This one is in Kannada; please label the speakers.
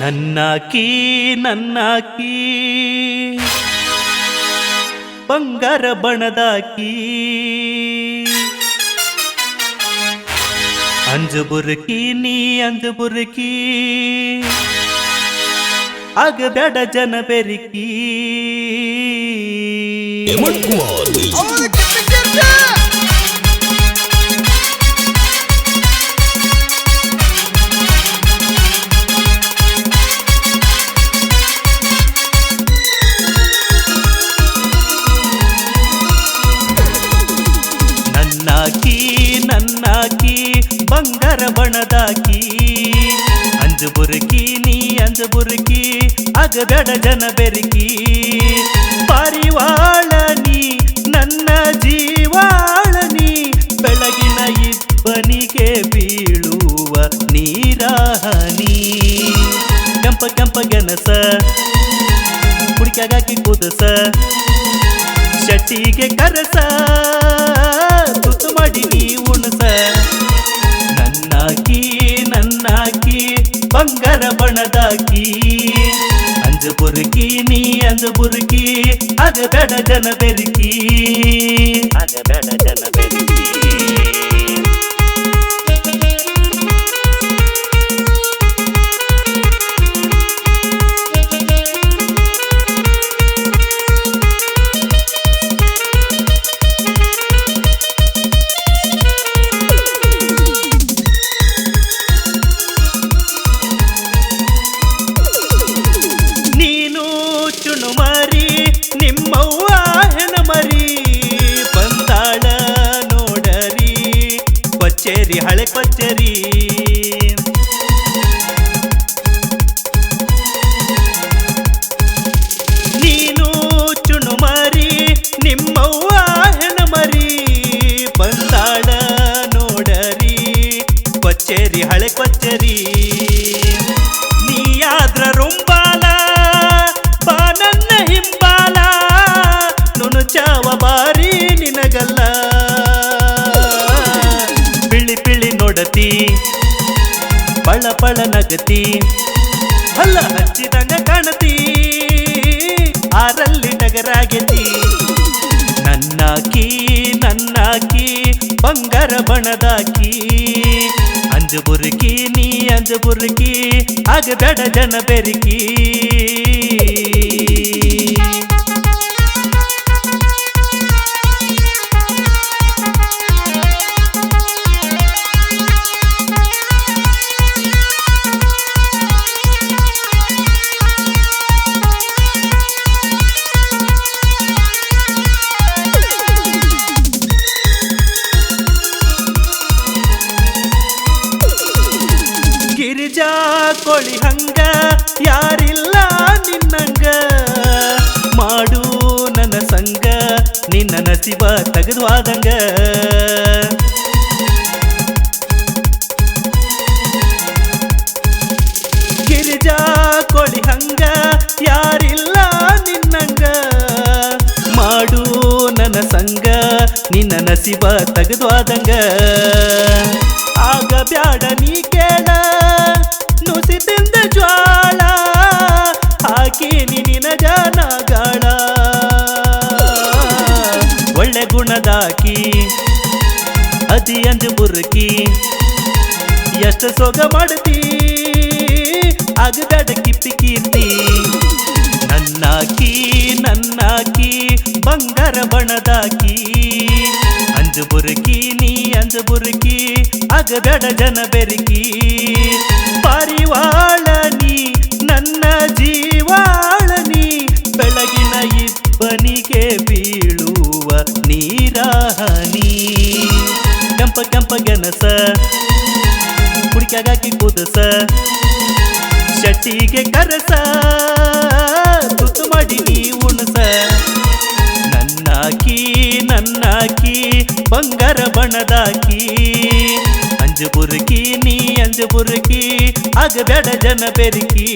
Speaker 1: ನನ್ನಾಕಿ ನನ್ನಾಕಿ ಬಂಗಾರ ಬಣದಾಕಿ ಅಂಜು ಬುರುಕಿ ನೀ ಅಂಜು ಬುರುಕಿ ಆಗಬೇಡ ಜನ ಬೆರಿಕಿ ಬಣದಾಕಿ ಅಂಜು ಬುರುಕಿ, ನೀ ಅಂಜು ಬುರುಕಿ ಆಗಬೇಡ ಜನ ಬೆರಿಕಿ. ಪಾರಿವಾಳ ನೀ, ನನ್ನ ಜೀವಾಳ ಬೆಳಗಿನ ಇಬ್ಬನಿಗೆ ಬೀಳುವ ನೀರಾಹನಿ ಕೆಂಪ ಕೆಂಪ ಗೆನಸ ಕುಡಿಕಾಗಿ ಕುದಸ ಶಟಿಗೆ ಕರಸ, ತುತ್ತು ಮಾಡಿ ನೀ ಉಣಸ. ಬಂಗಾರ ಬಣದಾಕಿ ಅಂಜು ಬುರುಕಿ ನೀ ಅಂಜು ಬುರುಕಿ ಆಗಬೇಡ ಜನ ಬೆರುಕಿ ಆಗಬೇಡ ಜನ ಬೆರುಕಿ ಚುಣುಮರಿ ನಿಮ್ಮವ್ವ ಹೆಣಮರಿ ಬಂದಾಳ ನೋಡರಿ ಕೊಚ್ಚೇರಿ ಹಳೆ ಕೊಚ್ಚೇರಿ ನೀನು ಚುಣುಮರಿ ನಿಮ್ಮವ್ವ ಹೆಣಮರಿ ಬಂದಾಳ ನೋಡರಿ ಕೊಚ್ಚೇರಿ ಹಳೆ ಕೊಚ್ಚೇರಿ ಪಳ ಪಳ ನಗತಿ. ಹಲ್ಲ ಹಚ್ಚಿದಂಗ ಕಾಣತಿ ಆರಲ್ಲಿ ಟಗರಾಗೆತಿ. ನನ್ನಾಕಿ ನನ್ನಾಕಿ, ಬಂಗಾರ ಬಣದಾಕಿ. ಅಂಜು ಬುರುಕಿ ನೀ ಅಂಜು ಬುರುಕಿ ಆಗಬೇಡ ಜನ ಬೆರಿಕಿ ಕೋಳಿ ಹಂಗ, ಯಾರಿಲ್ಲ ನಿನ್ನಂಗ. ಮಾಡು ನನ್ನ ಸಂಗ, ನಿನ್ನ ನಸಿಬ ತೆಗೆದುವಾದಂಗ ಗಿರಿಜಾ ಕೊಳಿ ಹಂಗ, ಯಾರಿಲ್ಲ ನಿನ್ನಂಗ. ಮಾಡು ನನ್ನ ಸಂಗ, ನಿನ್ನ ನಸಿಬ ತೆಗೆದುವಾದಂಗ ಆಗ ಬ್ಯಾಡ ನೀ ಕೇಳ ನುಸಿತಿಂದ ಜ್ವಾಳ, ಹಾಕೀನಿ ನಿನ ಜನಗಳ. ಒಳ್ಳೆ ಗುಣದಾಕಿ ಅದಿ ಅಂಜು ಬುರ್ಕಿ ಎಷ್ಟು ಸೊಗ ಮಾಡ್ತಿ? ಆಗಬೇಡ ಕಿಪ್ಪಿ ಕೀರ್ತಿ. ನನ್ನಾಕಿ ನನ್ನಾಕಿ, ಬಂಗಾರ ಬಣದಾಕಿ ಅಂಜು ಬುರುಕಿ, ನೀ ಅಂಜು ಬುರುಕಿ ಆಗಬೇಡ ಜನ ಬೆರುಕಿ. ಪಾರಿವಾಳ ನನ್ನ ಜೀವಾಳ ನೀ ಬೆಳಗಿನ ಇಬ್ಬನಿಗೆ ಬೀಳುವ ನೀರಾಹನಿ. ಕೆಂಪ ಕೆಂಪ ಗೆನಸ ಕುಡಿಕಾಗಿ ಕುದಸ, ಶಟ್ಟಿಗೆ ಕರಸ ಬಣದಾಕಿ ಅಂಜು ಬುರುಕಿ ನೀ ಅಂಜು ಬುರುಕಿ ಆಗಬೇಡ ಜನ ಬೆರುಕಿ